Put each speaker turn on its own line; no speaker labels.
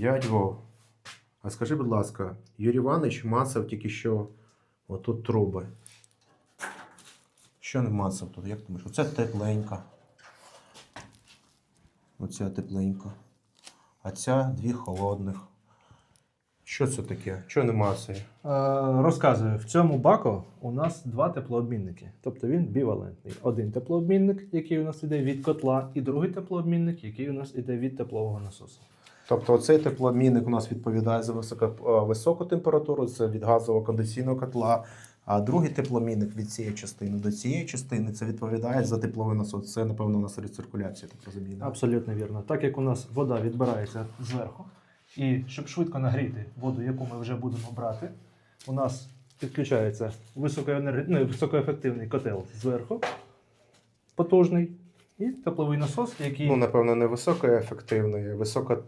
Дядь Вов, а скажи, будь ласка, Юрій Іванович мацав тільки що отут труби. Що не мацав тут? Як думаєш? Оце тепленька. Оця тепленька. А ця дві холодних. Що це таке? Що не мацає?
Е, розказую, в цьому баку у нас два теплообмінники. Тобто він бівалентний. Один теплообмінник, який у нас іде від котла, і другий теплообмінник, який у нас іде від теплового насосу.
Тобто оцей теплообмінник у нас відповідає за високо, е, високу температуру, це від газового кондиційного котла. А другий теплообмінник від цієї частини до цієї частини це відповідає за тепловий насос. Це, напевно, у нас рециркуляція, так розумію.
Абсолютно вірно. Так як у нас вода відбирається зверху, і щоб швидко нагріти воду, яку ми вже будемо брати, у нас підключається високоенерг... ну, високоефективний котел зверху, потужний, і тепловий насос, який
Ну, напевно, не високоефективний, а високо